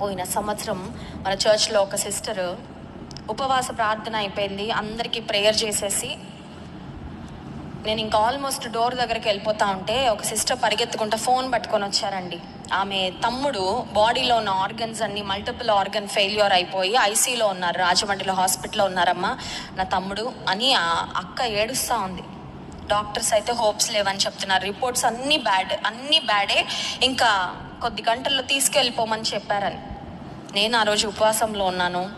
పోయిన సంవత్సరం మన చర్చ్లో ఒక సిస్టర్ ఉపవాస ప్రార్థన అయిపోయింది. అందరికీ ప్రేయర్ చేసేసి నేను ఇంకా ఆల్మోస్ట్ డోర్ దగ్గరికి వెళ్ళిపోతా ఉంటే ఒక సిస్టర్ పరిగెత్తుకుంటా ఫోన్ పట్టుకొని వచ్చారండి. ఆమె తమ్ముడు బాడీలో ఉన్న ఆర్గన్స్ అన్ని మల్టిపుల్ ఆర్గన్ ఫెయిల్యూర్ అయిపోయి ఐసీలో ఉన్నారు రాజమండ్రిలో హాస్పిటల్లో ఉన్నారమ్మా నా తమ్ముడు అని అక్క ఏడుస్తూ ఉంది. డాక్టర్స్ అయితే హోప్స్ లేవని చెప్తున్నారు. రిపోర్ట్స్ అన్నీ బ్యాడ్ అన్నీ బ్యాడే ఇంకా కొద్ది గంటల్లో తీసుకెళ్ళిపోమని చెప్పారని. నేను ఆ రోజు ఉపవాసంలో ఉన్నాను.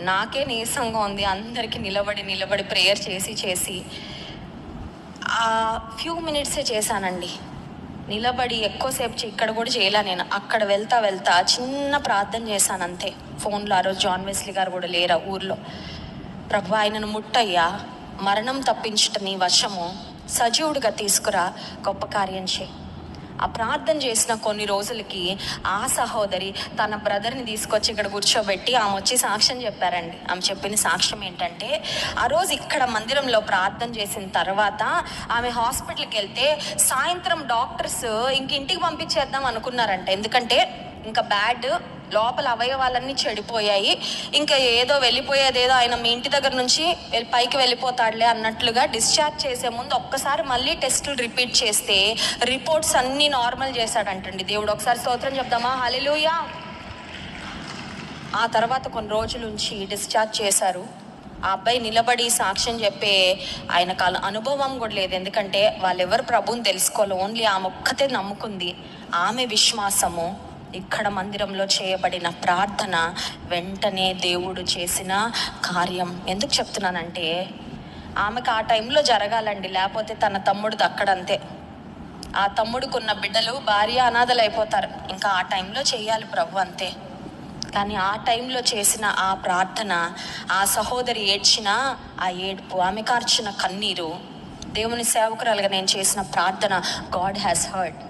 నాకే నీరసంగా ఉంది. అందరికీ నిలబడి నిలబడి ప్రేయర్ చేసి చేసి ఆ ఫ్యూ మినిట్సే చేశానండి. నిలబడి ఎక్కువసేపు ఇక్కడ కూడా చేయలే నేను. అక్కడ వెళ్తా వెళ్తా చిన్న ప్రార్థన చేశాను అంతే ఫోన్లో ఆ రోజు జాన్ వెస్లీ గారు కూడా లేరా ఊర్లో. ప్రభు ఆయనను ముట్టయ్యా. మరణం తప్పించుట నీ వశము. సజీవుడిగా తీసుకురా. గొప్ప కార్యం చేయి. ఆ ప్రార్థన చేసిన కొన్ని రోజులకి ఆ సహోదరి తన బ్రదర్ని తీసుకొచ్చి ఇక్కడ కూర్చోబెట్టి ఆమె వచ్చి సాక్ష్యం చెప్పారండి. ఆమె చెప్పిన సాక్ష్యం ఏంటంటే ఆ రోజు ఇక్కడ మందిరంలో ప్రార్థన చేసిన తర్వాత ఆమె హాస్పిటల్కి వెళ్తే సాయంత్రం డాక్టర్స్ ఇంక ఇంటికి పంపించేద్దాం అనుకున్నారంట. ఎందుకంటే ఇంకా బ్యాడ్ లోపల అవయవాలన్నీ చెడిపోయాయి. ఇంకా ఏదో వెళ్ళిపోయేది ఏదో ఆయన మీ ఇంటి దగ్గర నుంచి వెళ్ళి పైకి వెళ్ళిపోతాడులే అన్నట్లుగా డిశ్చార్జ్ చేసే ముందు ఒక్కసారి మళ్ళీ టెస్టులు రిపీట్ చేస్తే రిపోర్ట్స్ అన్నీ నార్మల్ చేశాడంటండి దేవుడు. ఒకసారి స్తోత్రం చెప్దామా? హలిలుయా ఆ తర్వాత కొన్ని రోజుల నుంచి డిశ్చార్జ్ చేశారు. ఆ అబ్బాయి నిలబడి సాక్ష్యం చెప్పే ఆయనకు అల- అనుభవం కూడా లేదు. ఎందుకంటే వాళ్ళెవరు ప్రభుని తెలుసుకోవాలి ఓన్లీ ఆమె ఒక్కతే నమ్ముకుంది. ఆమె విశ్వాసము ఇక్కడ మందిరంలో చేయబడిన ప్రార్థన వెంటనే దేవుడు చేసిన కార్యం. ఎందుకు చెప్తున్నానంటే ఆమెకు ఆ టైంలో జరగాలండి లేకపోతే తన తమ్ముడు అక్కడంతే. ఆ తమ్ముడుకున్న బిడ్డలు భార్య అనాథలు అయిపోతారు ఇంకా ఆ టైంలో చేయాలి ప్రభు అంతే. కానీ ఆ టైంలో చేసిన ఆ ప్రార్థన ఆ సహోదరి ఏడ్చిన ఆ ఏడుపు ఆమె కార్చిన కన్నీరు దేవుని సేవకురాలుగా నేను చేసిన ప్రార్థన గాడ్ హ్యాస్ హర్డ్